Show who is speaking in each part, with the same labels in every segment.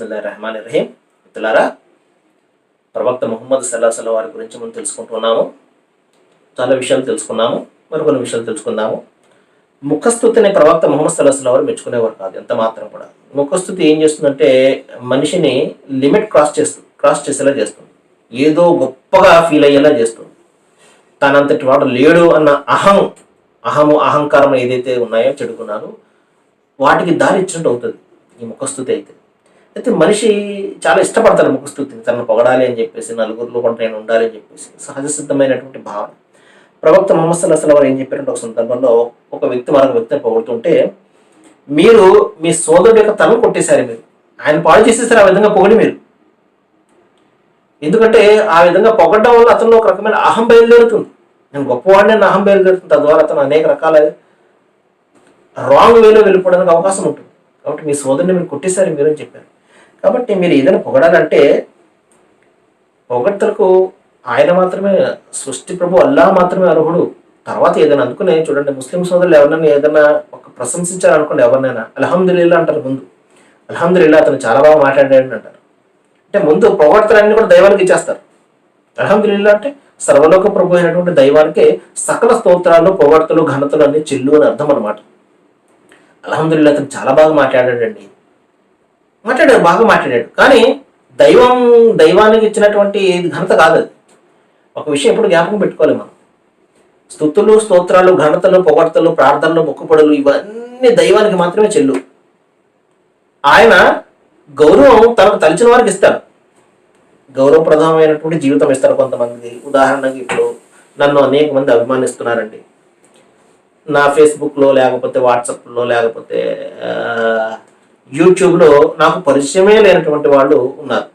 Speaker 1: బిస్మిల్లా రెహమాన్ రహీం మిత్రులారా ప్రవక్త ముహమ్మద్ సల్లాహల వారి గురించి మనం తెలుసుకుంటున్నాము. చాలా విషయాలు తెలుసుకున్నాము మరికొన్ని విషయాలు తెలుసుకుందాము. ముఖస్థుతిని ప్రవక్త ముహమ్మద్ సల్లాహల వారు మెచ్చుకునేవారు కాదు ఎంత మాత్రం కూడా. ముఖస్థుతి ఏం చేస్తుందంటే మనిషిని లిమిట్ క్రాస్ చేస్తుంది క్రాస్ చేసేలా చేస్తుంది. ఏదో గొప్పగా ఫీల్ అయ్యేలా చేస్తుంది. తనంతటి వాడు లేడు అన్న అహం అహము అహంకారం ఏదైతే ఉన్నాయో చెడుకున్నాను వాటికి దారి ఇచ్చినట్టు అవుతుంది ఈ ముఖస్థుతి అయితే. అయితే మనిషి చాలా ఇష్టపడతాడు ముఖస్థుతిని తనను పొగడాలి అని చెప్పేసి నలుగురిలో కూడా నేను ఉండాలి అని చెప్పేసి సహజ సిద్ధమైనటువంటి భావన. ప్రవక్త మొహమ్మద్ అసలు వారు ఏం చెప్పారంటే ఒక సందర్భంలో ఒక వ్యక్తి మరొక వ్యక్తిని పొగుడుతుంటే మీరు మీ సోదరుడు యొక్క తలను కొట్టేశారు మీరు. ఆయన పాడు చేసేసారు ఆ విధంగా పొగిడి మీరు. ఎందుకంటే ఆ విధంగా పొగడడం వల్ల అతను ఒక రకమైన అహం బయలుదేరుతుంది. నేను గొప్పవాడిని అని అహం బయలుదేరుతుంది. తద్వారా అతను అనేక రకాల రాంగ్ వేలో వెళ్ళిపోవడానికి అవకాశం ఉంటుంది. కాబట్టి మీ సోదరుని మీరు కొట్టేశారు మీరు అని చెప్పారు. కాబట్టి మీరు ఏదైనా పొగడాలంటే పొగడ్తలకు ఆయన మాత్రమే సృష్టి ప్రభు అల్లా మాత్రమే అర్హుడు. తర్వాత ఏదైనా అందుకునే చూడండి ముస్లిం సోదరులు ఎవరినైనా ఏదైనా ఒక ప్రశంసించాలనుకోండి ఎవరినైనా అల్హమ్దుల్లా అంటారు ముందు. అల్హమ్దుల్లా అతను చాలా బాగా మాట్లాడాడు అంటారు. అంటే ముందు పొగడ్తలన్నీ కూడా దైవానికి ఇచ్చేస్తారు. అల్హమ్దుల్లా అంటే సర్వలోక ప్రభు అయినటువంటి దైవానికి సకల స్తోత్రాలు పొగడ్తలు ఘనతలు అన్ని చెల్లు అని అర్థం అనమాట అల్హమ్దుల్లా అతను చాలా బాగా మాట్లాడాడండి. మాట్లాడాడు బాగా మాట్లాడాడు. కానీ దైవం దైవానికి ఇచ్చినటువంటి ఘనత కాదు అది. ఒక విషయం ఎప్పుడు జ్ఞాపకం పెట్టుకోవాలి మనం. స్థుతులు స్తోత్రాలు ఘనతలు పొగడ్తలు ప్రార్థనలు మొక్కుపడులు ఇవన్నీ దైవానికి మాత్రమే చెల్లు. ఆయన గౌరవం తనకు తలిచిన వారికి ఇస్తాడు గౌరవప్రదమైనటువంటి జీవితం ఇస్తారు కొంతమంది. ఉదాహరణకి ఇప్పుడు నన్ను అనేక మంది అభిమానిస్తున్నారండి. నా ఫేస్బుక్లో లేకపోతే వాట్సాప్లో లేకపోతే యూట్యూబ్లో నాకు పరిచయమే లేనటువంటి వాళ్ళు ఉన్నారు.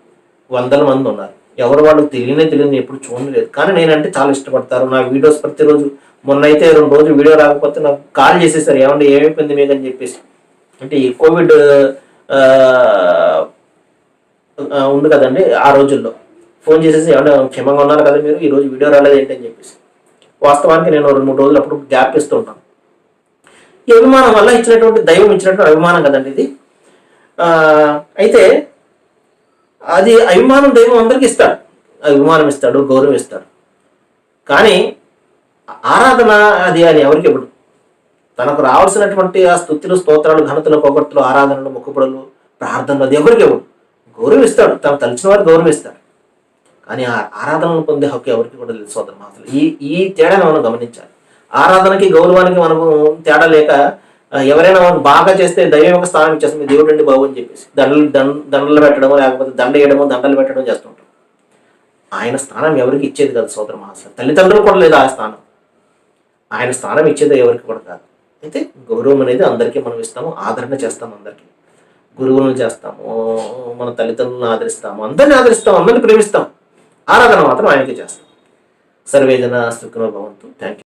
Speaker 1: వందల మంది ఉన్నారు. ఎవరు వాళ్ళు తెలియనే తెలియని ఎప్పుడు చూడలేదు. కానీ నేనంటే చాలా ఇష్టపడతారు. నా వీడియోస్ ప్రతిరోజు మొన్న అయితే రెండు రోజులు వీడియో రాకపోతే నాకు కాల్ చేసేసారు. ఏమంటే ఏమైపోయింది మీకు అని చెప్పేసి. అంటే ఈ కోవిడ్ ఉంది కదండి ఆ రోజుల్లో. ఫోన్ చేసేసి ఏమన్నా క్షేమంగా ఉన్నారు కదా మీరు? ఈ రోజు వీడియో రాలేదు ఏంటి అని చెప్పేసి. వాస్తవానికి నేను రెండు మూడు రోజులు అప్పుడు గ్యాప్ ఇస్తూ ఉంటాను ఈ అభిమానం వల్ల ఇచ్చినటువంటి దైవం ఇచ్చినటువంటి అభిమానం కదండి ఇది. అయితే అది అభిమానం దైవం అందరికి ఇస్తాడు. అభిమానం ఇస్తాడు గౌరవం ఇస్తాడు. కానీ ఆరాధన అది అని ఎవరికి ఇవ్వడు. తనకు రావాల్సినటువంటి ఆ స్థుతులు స్తోత్రాలు ఘనతలు పొగడ్తలు ఆరాధనలు మొక్కుబడులు ప్రార్థనలు అది ఎవరికి ఇవ్వడు. గౌరవిస్తాడు తను తలిచిన వారు గౌరవిస్తాడు కానీ ఆ ఆరాధనను పొందే హక్కు ఎవరికి కూడా లేదు సోదరు అసలు ఈ ఈ తేడాను మనం గమనించాలి. ఆరాధనకి గౌరవానికి మనము తేడా లేక ఎవరైనా మనకు బాగా చేస్తే దైవం యొక్క స్థానం ఇచ్చేస్తుంది మీ దేవుడు అండి బాబు అని చెప్పేసి దండలు దండ దండలు పెట్టడమో లేకపోతే దండ వేయడమో దండలు పెట్టడం చేస్తుంటాం. ఆయన స్థానం ఎవరికి ఇచ్చేది కాదు సోదర మహాశయ. తల్లిదండ్రులు కూడా లేదు ఆ స్థానం. ఆయన స్థానం ఇచ్చేది ఎవరికి కూడా కాదు. అయితే గౌరవం అనేది అందరికీ మనం ఇస్తాము ఆదరణ చేస్తాము అందరికీ. గురువులను చేస్తాము మన తల్లిదండ్రులను ఆదరిస్తాము అందరిని ఆదరిస్తాం అందరిని ప్రేమిస్తాం. ఆరాధన మాత్రం ఆయనకే చేస్తాం. సర్వేజన సుఖనో భవంతు. Thank you